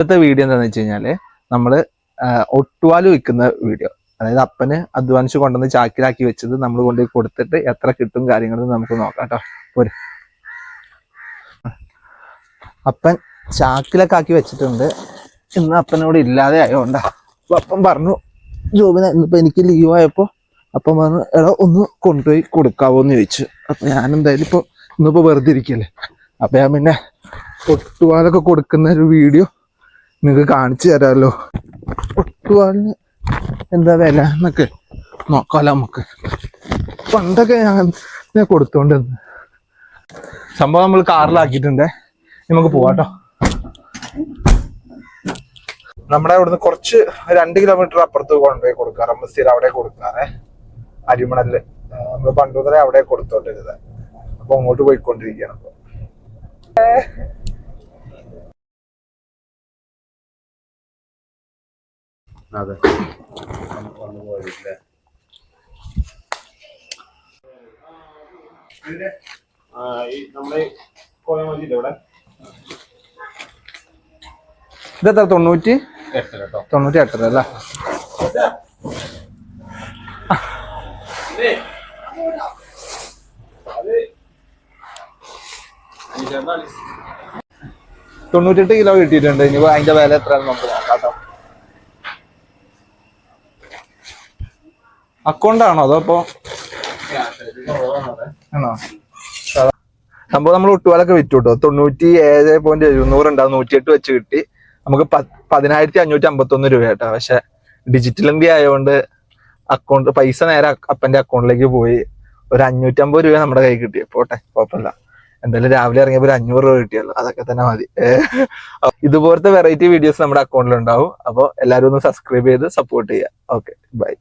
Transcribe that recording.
ഇന്നത്തെ വീഡിയോ എന്താണെന്ന് വെച്ച് കഴിഞ്ഞാൽ നമ്മൾ ആ, ഒട്ടുവാൽ വിൽക്കുന്ന വീഡിയോ അതായത് അപ്പന് അധ്വാനിച്ച് കൊണ്ടുവന്ന് ചാക്കിലാക്കി വെച്ചത് നമ്മൾ കൊണ്ടുപോയി കൊടുത്തിട്ട് എത്ര കിട്ടും കാര്യങ്ങളും നമുക്ക് നോക്കാം കേട്ടോ പോരെ. അപ്പൻ ചാക്കിലൊക്കെ ആക്കി വെച്ചിട്ടുണ്ട്. ഇന്ന് അപ്പനോട് ഇല്ലാതെ ആയോണ്ടാ. അപ്പൊ അപ്പൻ പറഞ്ഞു ജോബിന് ഇന്നിപ്പോ എനിക്ക് ലീവ് ആയപ്പോ അപ്പം പറഞ്ഞു എടാ ഒന്ന് കൊണ്ടുപോയി കൊടുക്കാവോന്ന് ചോദിച്ചു. അപ്പൊ ഞാൻ എന്തായാലും ഇപ്പൊ ഇന്നിപ്പോ വെറുതെ ഇരിക്കല്ലേ? അപ്പൊ ഞാൻ പിന്നെ ഒട്ടുവാലൊക്കെ കൊടുക്കുന്ന ഒരു വീഡിയോ നിങ്ങൾക്ക് കാണിച്ചു തരാമല്ലോ ഒട്ടുപാലിന് എന്താ വില എന്നൊക്കെ നോക്കാലോ നമുക്ക്. പണ്ടൊക്കെ ഞാൻ കൊടുത്തോണ്ടിരുന്നു. സംഭവം നമ്മൾ കാറിലാക്കിയിട്ടുണ്ടേ. നമുക്ക് പോവാട്ടോ. നമ്മുടെ അവിടുന്ന് കുറച്ച് രണ്ട് കിലോമീറ്റർ അപ്പുറത്ത് കൊണ്ടുപോയി കൊടുക്കാറ് നമ്മൾ സ്ഥിരം അവിടെ കൊടുക്കാറേ. അരിമണൽ നമ്മൾ പണ്ട് മുതലേ അവിടെ കൊടുത്തോണ്ടിരുന്നത് അപ്പൊ അങ്ങോട്ട് പോയിക്കൊണ്ടിരിക്കുകയാണ് ഇപ്പൊ. അതെ. വന്നു ഇതെത്ര? തൊണ്ണൂറ്റി? തൊണ്ണൂറ്റി എട്ടര അല്ലേ? തൊണ്ണൂറ്റെട്ട് കിലോ കിട്ടിയിട്ടുണ്ട്. ഇനി അതിന്റെ വില എത്രയാണെന്ന് നമുക്ക് നോക്കാം അക്കൗണ്ട് ആണോ അതോ ഇപ്പോ? ആണോ? സംഭവം നമ്മൾ ഒട്ടുപാലൊക്കെ വിറ്റു കേട്ടോ തൊണ്ണൂറ്റി ഏഴ് പോയിന്റ് എഴുന്നൂറ് ഉണ്ടാവും നൂറ്റിയെട്ട് വെച്ച് കിട്ടി. നമുക്ക് പതിനായിരത്തി അഞ്ഞൂറ്റി അമ്പത്തി ഒന്ന് രൂപ കേട്ടോ പക്ഷെ ഡിജിറ്റൽ ഇന്ത്യ ആയതുകൊണ്ട് അക്കൗണ്ട് പൈസ നേരെ അപ്പന്റെ അക്കൗണ്ടിലേക്ക് പോയി. ഒരു അഞ്ഞൂറ്റമ്പത് രൂപ നമ്മുടെ കൈ കിട്ടി പോട്ടെ കുഴപ്പമില്ല. എന്തായാലും രാവിലെ ഇറങ്ങിയപ്പോൾ ഒരു അഞ്ഞൂറ് രൂപ കിട്ടിയല്ലോ. അതൊക്കെ തന്നെ മതി. ഇതുപോലത്തെ വെറൈറ്റി വീഡിയോസ് നമ്മുടെ അക്കൗണ്ടിൽ ഉണ്ടാവും. അപ്പോൾ എല്ലാവരും ഒന്ന് സബ്സ്ക്രൈബ് ചെയ്ത് സപ്പോർട്ട് ചെയ്യുക. Okay bye